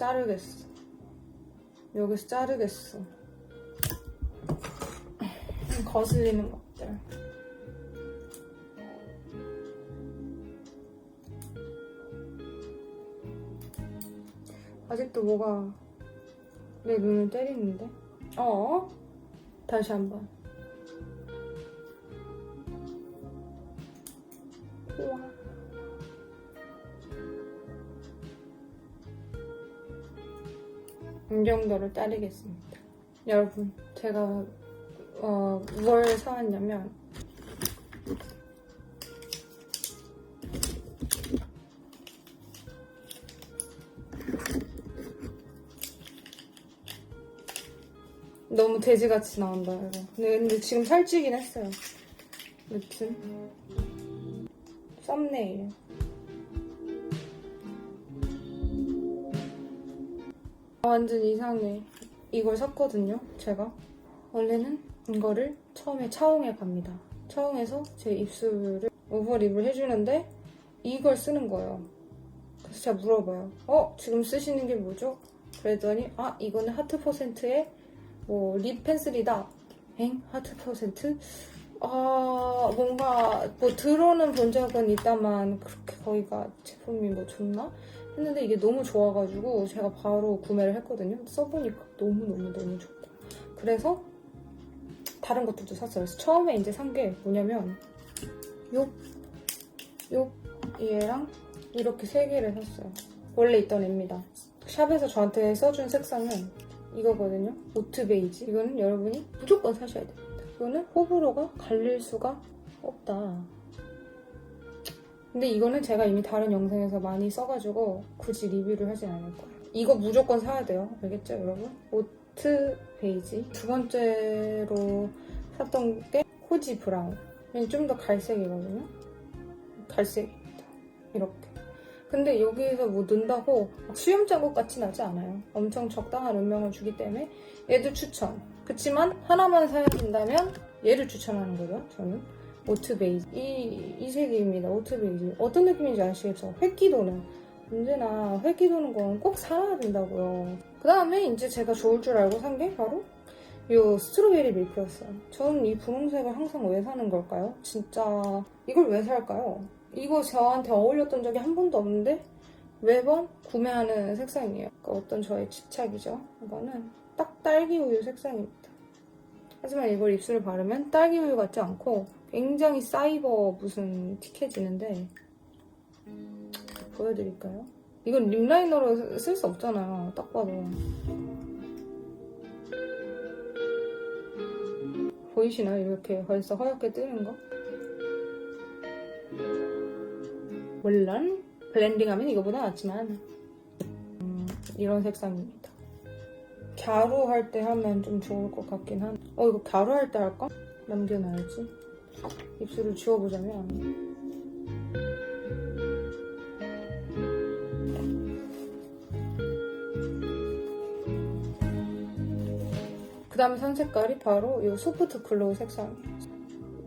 자르겠어. 여기서 자르겠어. 거슬리는 것들. 아직도 뭐가 내 눈을 때리는데? 어? 다시 한 번. 이 정도를 자르겠습니다. 여러분, 제가 어, 뭘 사왔냐면 너무 돼지같이 나온다 이거. 근데, 근데 지금 살찌긴 했어요. 여튼 썸네일. 완전 이상해. 이걸 샀거든요, 제가. 원래는 이거를 처음에 차홍에 갑니다. 차홍에서 제 입술을 오버립을 해주는데 이걸 쓰는 거예요. 그래서 제가 물어봐요. 어? 지금 쓰시는 게 뭐죠? 그랬더니 아 이거는 하트 퍼센트의 뭐 립 펜슬이다. 엥? 하트 퍼센트? 아 뭔가 뭐 들어는 본 적은 있다만 그렇게 거기가 제품이 뭐 좋나? 했는데 이게 너무 좋아가지고 제가 바로 구매를 했거든요. 써보니까 너무너무너무 좋고 그래서 다른 것들도 샀어요. 그래서 처음에 이제 산 게 뭐냐면 요, 요 얘랑 이렇게 세 개를 샀어요. 원래 있던 애입니다. 샵에서 저한테 써준 색상은 이거거든요. 오트 베이지. 이거는 여러분이 무조건 사셔야 됩니다. 이거는 호불호가 갈릴 수가 없다. 근데 이거는 제가 이미 다른 영상에서 많이 써가지고 굳이 리뷰를 하진 않을 거예요. 이거 무조건 사야 돼요. 알겠죠, 여러분? 오트 베이지. 두 번째로 샀던 게 코지 브라운. 좀 더 갈색이거든요. 갈색입니다. 이렇게. 근데 여기서 뭐 넣는다고 막 수염 자국 같이 나지 않아요. 엄청 적당한 음영을 주기 때문에 얘도 추천. 그치만 하나만 사야 된다면 얘를 추천하는 거죠, 저는. 오트 베이지. 이, 이 색입니다, 오트 베이지. 어떤 느낌인지 아시겠죠? 획기 도는. 언제나 획기 도는 건꼭 살아야 된다고요. 그 다음에 이제 제가 좋을 줄 알고 산 게 바로 이 스트로베리 밀크였어요. 저는 이 분홍색을 항상 왜 사는 걸까요? 진짜 이걸 왜 살까요? 이거 저한테 어울렸던 적이 한 번도 없는데 매번 구매하는 색상이에요. 그러니까 어떤 저의 집착이죠. 이거는 딱 딸기 우유 색상입니다. 하지만 이걸 입술에 바르면 딸기 우유 같지 않고 굉장히 사이버 무슨 틱해지는데 보여드릴까요? 이건 립라이너로 쓸 수 없잖아요. 딱 봐도. 보이시나요? 이렇게 벌써 허옇게 뜨는 거? 물론 블렌딩하면 이거보다 낫지만 음, 이런 색상입니다. 갸루 할 때 하면 좀 좋을 것 같긴 한. 어 이거 갸루 할 때 할까? 남겨놔야지. 입술을 지워보자면 그 다음에 산 색깔이 바로 이 소프트 글로우 색상이에요.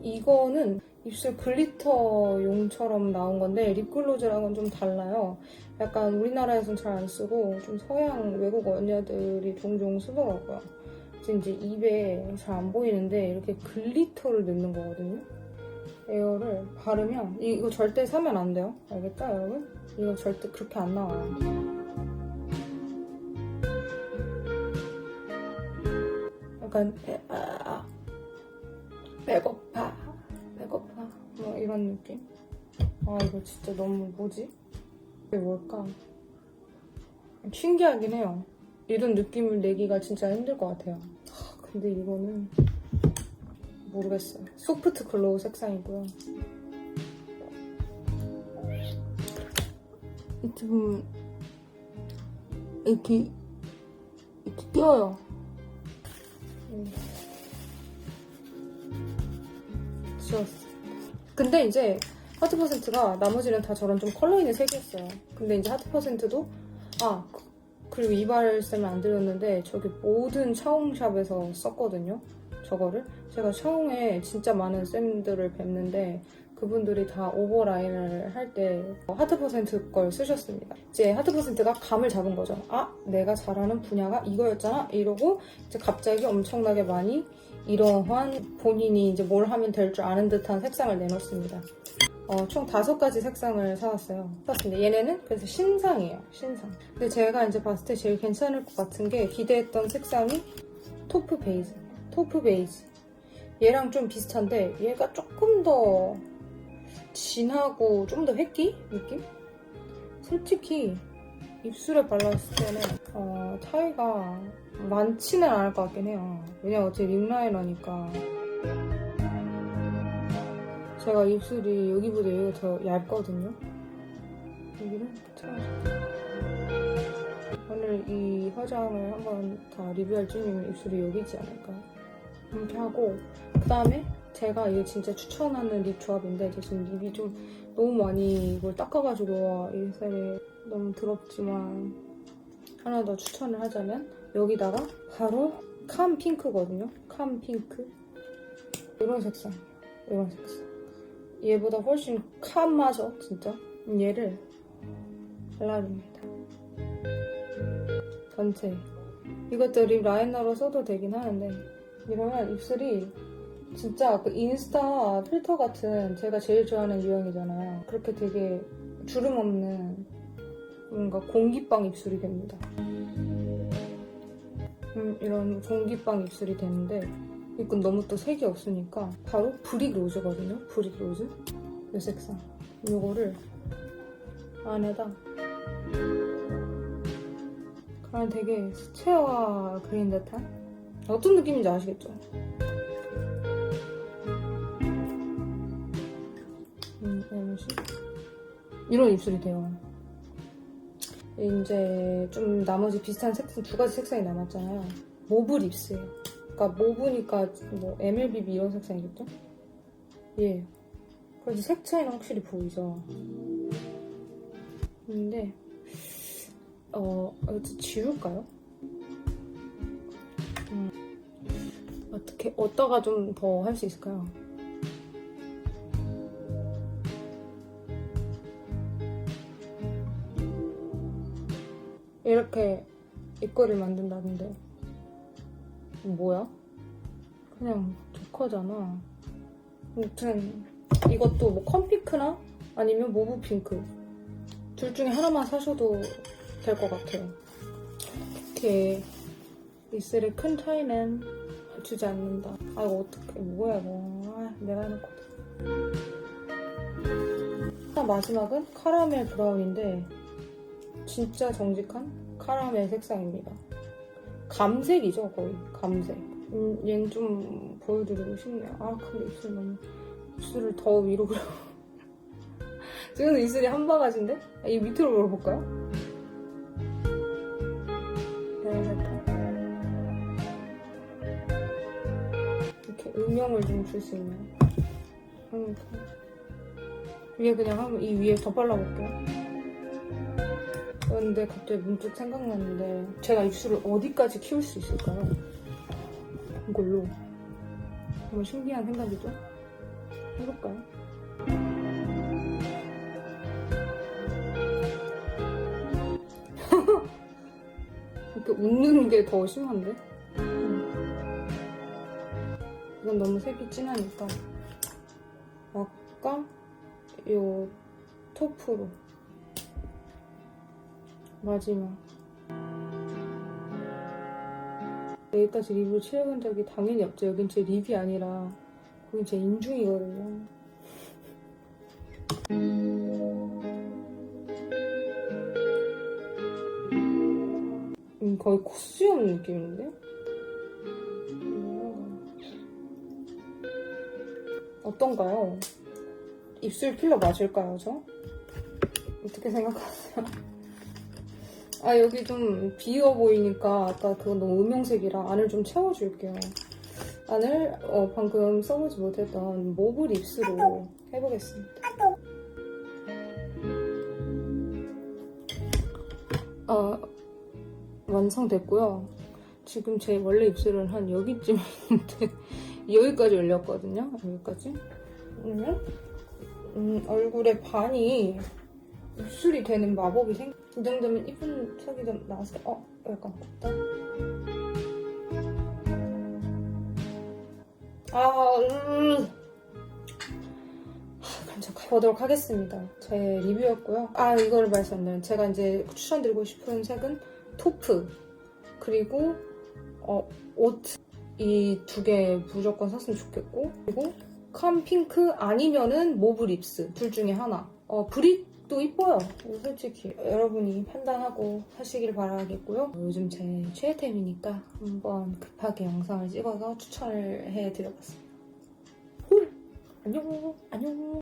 이거는 입술 글리터용처럼 나온 건데 립글로즈랑은 좀 달라요. 약간 우리나라에선 잘 안 쓰고 좀 서양 외국 언니들이 종종 쓰더라고요. 그래서 이제 입에 잘 안 보이는데 이렇게 글리터를 넣는 거거든요. 에어를 바르면 이거 절대 사면 안 돼요. 알겠죠, 여러분? 이거 절대 그렇게 안 나와요. 약간 배, 아, 배고파, 배고파, 뭐 이런 느낌. 아 이거 진짜 너무 뭐지? 이게 뭘까? 신기하긴 해요. 이런 느낌을 내기가 진짜 힘들 것 같아요. 하, 근데 이거는 모르겠어요. 소프트 글로우 색상이고요. 이렇게 이렇게 이렇게 띄어요. 지웠어. 근데 이제 하트 퍼센트가 나머지는 다 저런 좀 컬러 있는 색이었어요. 근데 이제 하트 퍼센트도 아 그- 그리고 이발쌤을 안 드렸는데 저기 모든 차홍샵에서 썼거든요. 저거를 제가 차홍에 진짜 많은 쌤들을 뵙는데 그 그분들이 다 오버라인을 할 때 하트 퍼센트 걸 쓰셨습니다. 이제 하트 퍼센트가 감을 잡은 거죠. 아, 내가 잘하는 분야가 이거였잖아? 이러고 이제 갑자기 엄청나게 많이 이러한 본인이 이제 뭘 하면 될 줄 아는 듯한 색상을 내놓습니다. 어, 총 다섯 가지 색상을 사왔어요. 샀습니다. 얘네는 그래서 신상이에요. 신상. 근데 제가 이제 봤을 때 제일 괜찮을 것 같은 게 기대했던 색상이 토프 베이지. 토프 베이지. 얘랑 좀 비슷한데 얘가 조금 더 진하고 좀 더 획기 느낌? 솔직히 입술에 발랐을 때는 어, 차이가 많지는 않을 것 같긴 해요. 왜냐면 어차피 립라이너니까 제가 입술이 여기보다 여기가 더 얇거든요. 여기를 찾아줄게요. 오늘 이 화장을 한번 다 리뷰할 쯤이면 입술이 여기지 않을까. 이렇게 하고 그 다음에 제가 이게 진짜 추천하는 립 조합인데 저 지금 립이 좀 너무 많이 이걸 닦아가지고 이 살에 너무 더럽지만 하나 더 추천을 하자면 여기다가 바로 캄 핑크거든요. 캄 핑크 이런 색상이에요. 이런 색상. 얘보다 훨씬 캄하죠, 진짜. 얘를 발라줍니다. 전체. 이것도 립 라이너로 써도 되긴 하는데 이러면 입술이 진짜 그 인스타 필터 같은 제가 제일 좋아하는 유형이잖아요. 그렇게 되게 주름 없는 뭔가 공기빵 입술이 됩니다. 음, 이런 공기빵 입술이 되는데 이건 너무 또 색이 없으니까 바로 브릭 로즈거든요. 브릭 로즈 이 색상. 이거를 안에다 그냥 되게 수채화 그린 듯한 어떤 느낌인지 아시겠죠? 음, 이런 입술이 돼요. 이제 좀 나머지 비슷한 색상 두 가지 색상이 남았잖아요. 모브 립스예요. 그러니까 모브니까 뭐 MLBB 이런 색상이겠죠? 예. 그래서 색 차이는 확실히 보이죠. 근데 어 이거 지울까요? 음, 어떻게 어디다가 좀 더 할 수 있을까요? 이렇게 입꼬리를 만든다는데 뭐야? 그냥 조커잖아. 아무튼 이것도 뭐 컴핑크나 아니면 모브 핑크 둘 중에 하나만 사셔도 될 것 같아요. 이렇게 입술에 큰 차이는 주지 않는다. 아 이거 어떡해 뭐야 이거 아, 내가 해놓고 하나 마지막은 카라멜 브라운인데 진짜 정직한 카라멜 색상입니다. 감색이죠 거의 감색. 음, 얘는 좀 보여드리고 싶네요. 아 근데 입술 너무 입술을 더 위로 그려. 지금 입술이 한 바가지인데? 아, 이 밑으로 물어볼까요? 이렇게 음영을 좀 줄 수 있나요? 음, 위에 그냥 한번 이 위에 더 발라볼게요. 근데 갑자기 문득 생각났는데 제가 입술을 어디까지 키울 수 있을까요? 이걸로 정말 신기한 생각이죠? 해볼까요? 이렇게 웃는 게 더 심한데? 음. 이건 너무 색이 진하니까 아까 요 토프로 마지막 여기까지 립을 칠해본 적이 당연히 없죠. 여긴 제 립이 아니라 거긴 제 인중이거든요. 음, 거의 코수염 느낌인데? 음. 어떤가요? 입술 필러 맞을까요, 저? 어떻게 생각하세요? 아, 여기 좀 비어 보이니까 아까 그건 너무 음영색이라 안을 좀 채워줄게요. 안을 어, 방금 써보지 못했던 모브 립스로 해보겠습니다. 어, 완성됐고요. 지금 제 원래 입술은 한 여기쯤 있는데 여기까지 열렸거든요. 여기까지. 음, 얼굴에 반이 입술이 되는 마법이 생. 이 정도면 이쁜 색이 좀 나왔어요. 어, 약간 곱다. 아, 음. 하, 그럼 저 가보도록 하겠습니다. 제 리뷰였고요. 아, 이거를 말씀드리면 제가 이제 추천드리고 싶은 색은 토프 그리고 어, 오트 이 두 개 무조건 샀으면 좋겠고 그리고 캄 핑크 아니면은 모브 립스 둘 중에 하나. 어, 브릭 도 이뻐요. 솔직히 여러분이 판단하고 사시길 바라겠고요. 요즘 제 최애템이니까 한번 급하게 영상을 찍어서 추천을 해드려봤습니다. 훌! 안녕 안녕